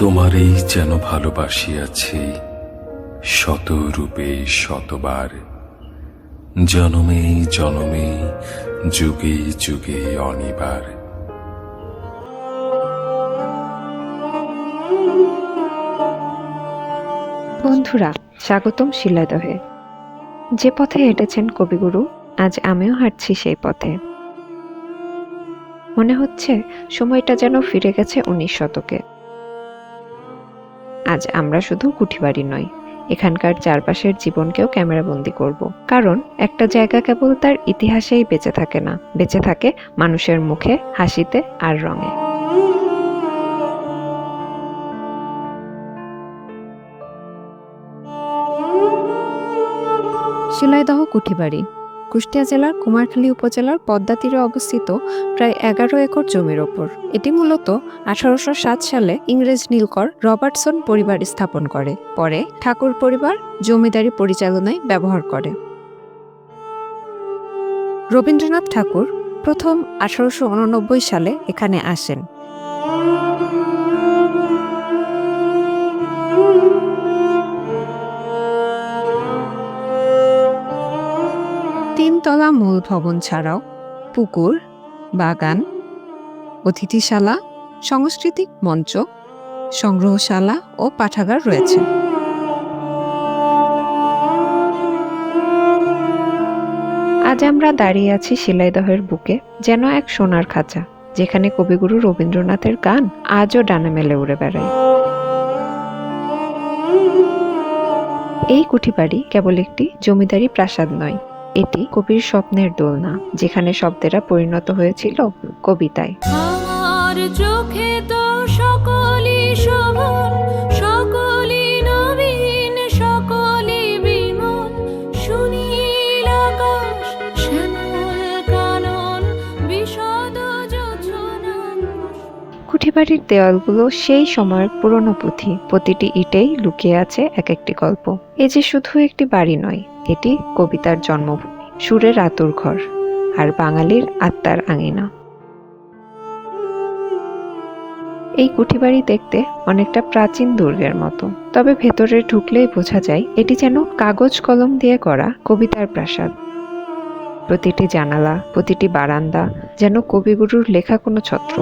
তোমারই যেন ভালোবাসিয়াছি শত রূপে শতবার। জনমে জনমে, যুগে যুগে অনিবার। বন্ধুরা, স্বাগতম শিলাদহে। যে পথে হেঁটেছেন কবিগুরু, আজ আমিও হাঁটছি সেই পথে। মনে হচ্ছে, সময়টা যেন ফিরে গেছে উনিশ শতকে। আজ আমরা শুধু কুঠিবাড়ি নই, এখানকার চারপাশের জীবনকেও ক্যামেরাবন্দি করব। কারণ একটা জায়গা কেবল তার ইতিহাসেই বেঁচে থাকে না, বেঁচে থাকে মানুষের মুখে, হাসিতে আর রঙে। শিলাইদহ কুঠিবাড়ি কুষ্টিয়া জেলার কুমারখালী উপজেলার পদ্মা তীরে অবস্থিত প্রায় এগারো একর জমির ওপর। এটি মূলত আঠারোশো সাত সালে ইংরেজ নীলকর রবার্টসন পরিবার স্থাপন করে। পরে ঠাকুর পরিবার জমিদারি পরিচালনায় ব্যবহার করে। রবীন্দ্রনাথ ঠাকুর প্রথম আঠারোশো উননব্বই সালে এখানে আসেন। তিনতলা মূল ভবন ছাড়াও পুকুর, বাগান, অতিথিশালা, সাংস্কৃতিক মঞ্চ, সংগ্রহশালা ও পাঠাগার রয়েছে। আজ আমরা দাঁড়িয়ে আছি শিলাইদহের বুকে, যেন এক সোনার খাঁচা, যেখানে কবিগুরু রবীন্দ্রনাথের গান আজও ডানা মেলে উড়ে বেড়ায়। এই কুঠিবাড়ি কেবল একটি জমিদারি প্রাসাদ নয় এটি কবির স্বপ্নের দোলনা যেখানে শব্দেরা পরিণত হয়েছিল কবিতায়। আমার চোখে তো সকলই শোভন কুঠিবাড়ির দেওয়ালগুলো সেই সময়ের পুরনো পুঁথি। প্রতিটি ইটেই লুকিয়ে আছে এক একটি গল্প। এ যে শুধু একটি বাড়ি নয়, এটি কবিতার জন্মভূমি, সুরের আতুর ঘর আর বাঙালির আত্মার আঙিনা। এই কুঠিবাড়ি দেখতে অনেকটা প্রাচীন দুর্গের মতো, তবে ভেতরে ঢুকলেই বোঝা যায় এটি যেন কাগজ কলম দিয়ে করা কবিতার প্রাসাদ। প্রতিটি জানালা, প্রতিটি বারান্দা যেন কবিগুরুর লেখা কোনো ছত্র।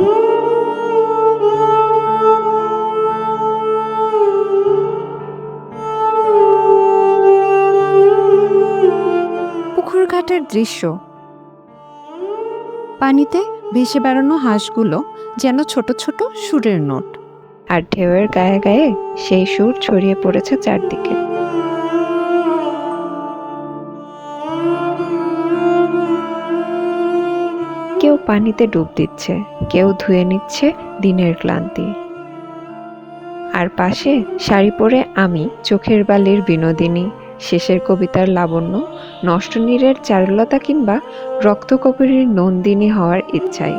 পুকুরঘাটের দৃশ্য। পানিতে ভেসে বেড়ানো হাঁসগুলো যেন ছোট ছোট সুরের নোট। আর ঢেউয়ের গায়ে গায়ে সেই সুর ছড়িয়ে পড়েছে চারদিকে। কেউ পানিতে ডুব দিচ্ছে, কেউ ধুয়ে নিচ্ছে দিনের ক্লান্তি। আর পাশে শাড়ি পরে আমি চোখের বালির বিনোদিনী শেষের কবিতার লাবণ্য, নষ্টনীরের চারুলতা কিংবা রক্তকবরীর নন্দিনী হওয়ার ইচ্ছাই।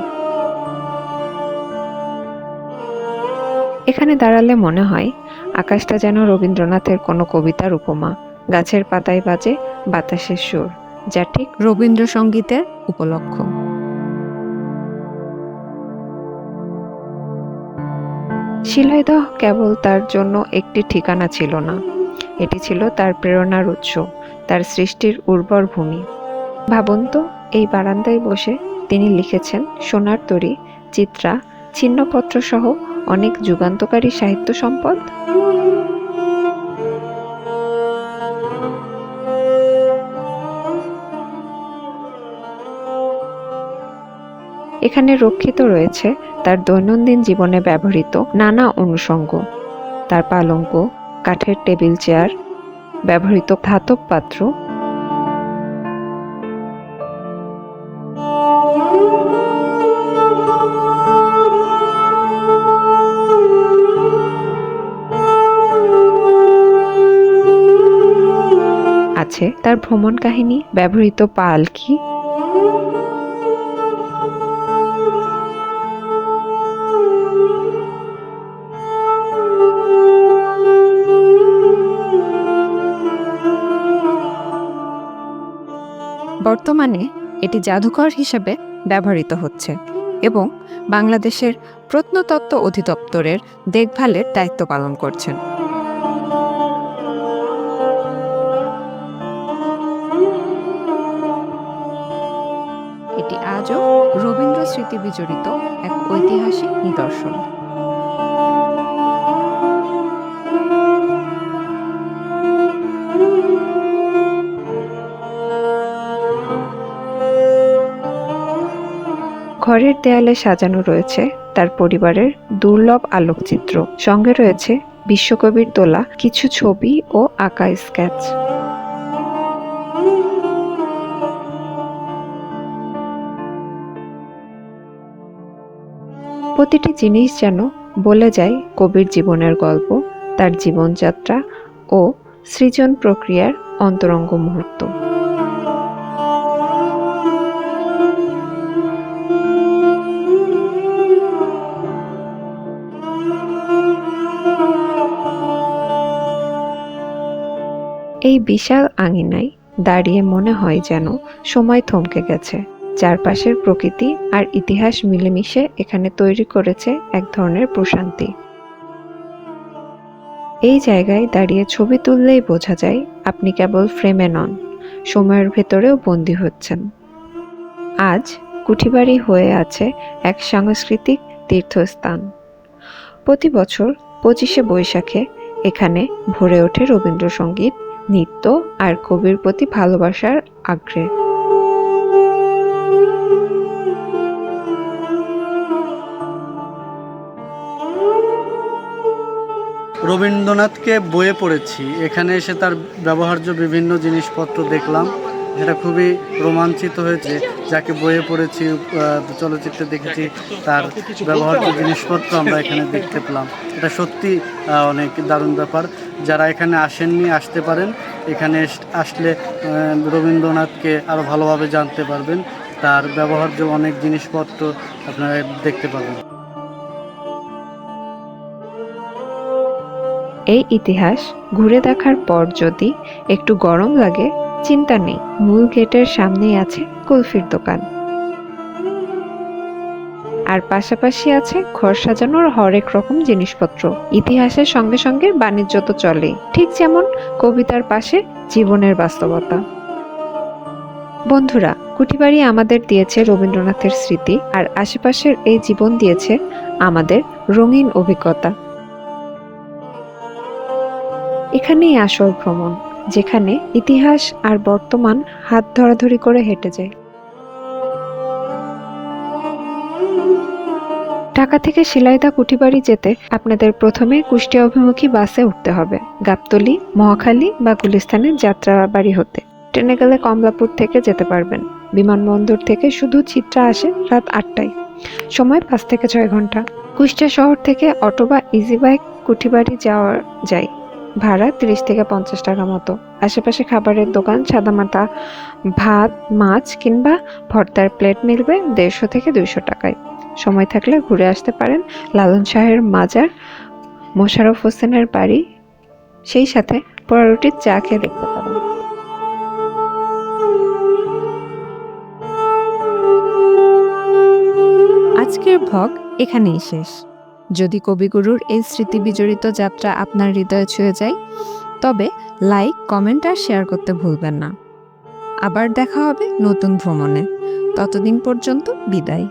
এখানে দাঁড়ালে মনে হয়, আকাশটা যেন রবীন্দ্রনাথের কোনো কবিতার উপমা, গাছের পাতায় বাজে বাতাসের সুর, যা ঠিক রবীন্দ্রসঙ্গীতের উপলক্ষ। শিলাইদহ কেবল তার জন্য একটি ঠিকানা ছিল না। এটি ছিল তার প্রেরণার উৎস, তার সৃষ্টির উর্বর ভূমি। ভাবুন তো, এই বারান্দায় বসে তিনি লিখেছেন সোনার তরী, চিত্রা ছিন্নপত্র সহ অনেক যুগান্তকারী সাহিত্য সম্পদ। এখানে রক্ষিত রয়েছে তার দৈনন্দিন জীবনে ব্যবহৃত নানা অনুষঙ্গ, তার পালঙ্ক কাঠের টেবিল চেয়ার ব্যবহৃত ধাতব পাত্র। আছে তার ভ্রমণ কাহিনী ব্যবহৃত পালকি। বর্তমানে এটি জাদুঘর হিসেবে ব্যবহৃত হচ্ছে এবং বাংলাদেশের প্রত্নতত্ত্ব অধিদপ্তরের দেখভালের দায়িত্ব পালন করছেন। এটি আজও রবীন্দ্র স্মৃতি বিজড়িত এক ঐতিহাসিক নিদর্শন। ঘরের দেয়ালে সাজানো রয়েছে তার পরিবারের দুর্লভ আলোকচিত্র। সঙ্গে রয়েছে বিশ্বকবির তোলা কিছু ছবি ও আঁকা স্কেচ। প্রতিটি জিনিস যেন বলে যায় কবির জীবনের গল্প, তার জীবনযাত্রা ও সৃজন প্রক্রিয়ার অন্তরঙ্গ মুহূর্ত। এই বিশাল আঙিনায় দাঁড়িয়ে মনে হয় যেন সময় থমকে গেছে। চারপাশের প্রকৃতি আর ইতিহাস মিলেমিশে এখানে তৈরি করেছে এক ধরনের প্রশান্তি। এই জায়গায় দাঁড়িয়ে ছবি তুললেই বোঝা যায় আপনি কেবল ফ্রেমে নন, সময়ের ভেতরেও বন্দী হচ্ছেন। আজ কুঠিবাড়ি হয়ে আছে এক সাংস্কৃতিক তীর্থস্থান। প্রতি বছর পঁচিশে বৈশাখে এখানে ভরে ওঠে রবীন্দ্রসঙ্গীত নৃত্য আর কবির প্রতি ভালোবাসার আগ্রহে। রবীন্দ্রনাথকে বইয়ে পড়েছি। এখানে এসে তার ব্যবহার্য বিভিন্ন জিনিসপত্র দেখলাম। যেটা খুবই রোমাঞ্চিত হয়েছে, যাকে বইয়ে পড়েছি চলচ্চিত্রে দেখেছি, তার ব্যবহার্য জিনিসপত্র আমরা এখানে দেখতে পেলাম। এটা সত্যি অনেক দারুণ ব্যাপার। যারা এখানে আসেননি, আসতে পারেন। এখানে আসলে রবীন্দ্রনাথকে আরও ভালোভাবে জানতে পারবেন। তার ব্যবহার্য অনেক জিনিসপত্র আপনারা দেখতে পাবেন। এই ইতিহাস ঘুরে দেখার পর যদি একটু গরম লাগে চিন্তা নেই, মূল গেটের সামনেই আছে কুলফির দোকান। আর পাশাপাশি আছে ঘর সাজানোর হরেক রকম জিনিসপত্র। ইতিহাসের সঙ্গে সঙ্গে বাণিজ্য তো চলে ঠিক যেমন কবিতার পাশে জীবনের বাস্তবতা। বন্ধুরা কুটিবাড়ি আমাদের দিয়েছে রবীন্দ্রনাথের স্মৃতি, আর আশেপাশের এই জীবন দিয়েছে আমাদের রঙিন অভিজ্ঞতা। এখানেই আসল ভ্রমণ। যেখানে ইতিহাস আর বর্তমান হাত ধরাধরি করে হেঁটে যায়। ঢাকা থেকে শিলাইদা কুঠিবাড়ি যেতে আপনাদের প্রথমে কুষ্টিয়া অভিমুখী বাসে উঠতে হবে, গাবতলী, মহাখালী বা গুলিস্তানের যাত্রাবাড়ি হতে। ট্রেনে গেলে কমলাপুর থেকে যেতে পারবেন। বিমানবন্দর থেকে শুধু চিত্রা আসে রাত আটটায়। সময় পাঁচ থেকে ছয় ঘণ্টা। কুষ্টিয়া শহর থেকে অটো বা ইজি বাইক কুঠিবাড়ি যাওয়া যায়। ভাড়া তিরিশ থেকে পঞ্চাশ টাকা মতো। আশেপাশে খাবারের দোকান, সাদামাটা, ভাত, মাছ কিংবা ভর্তার প্লেট মিলবে দেড়শো থেকে দুইশো টাকায়। সময় থাকলে ঘুরে আসতে পারেন লালন শাহের মাজার মোশাররফ হোসেনের বাড়ি। সেই সাথে পোড়া রুটির চা খেয়ে দেখতে পারেন আজকের ভগ এখানেই শেষ। যদি কবিগুরুর এই স্মৃতি বিজড়িত যাত্রা আপনার হৃদয়ে ছুঁয়ে যায়, তবে লাইক, কমেন্ট আর শেয়ার করতে ভুলবেন না। আবার দেখা হবে নতুন ভ্রমণে। ততদিন পর্যন্ত বিদায়।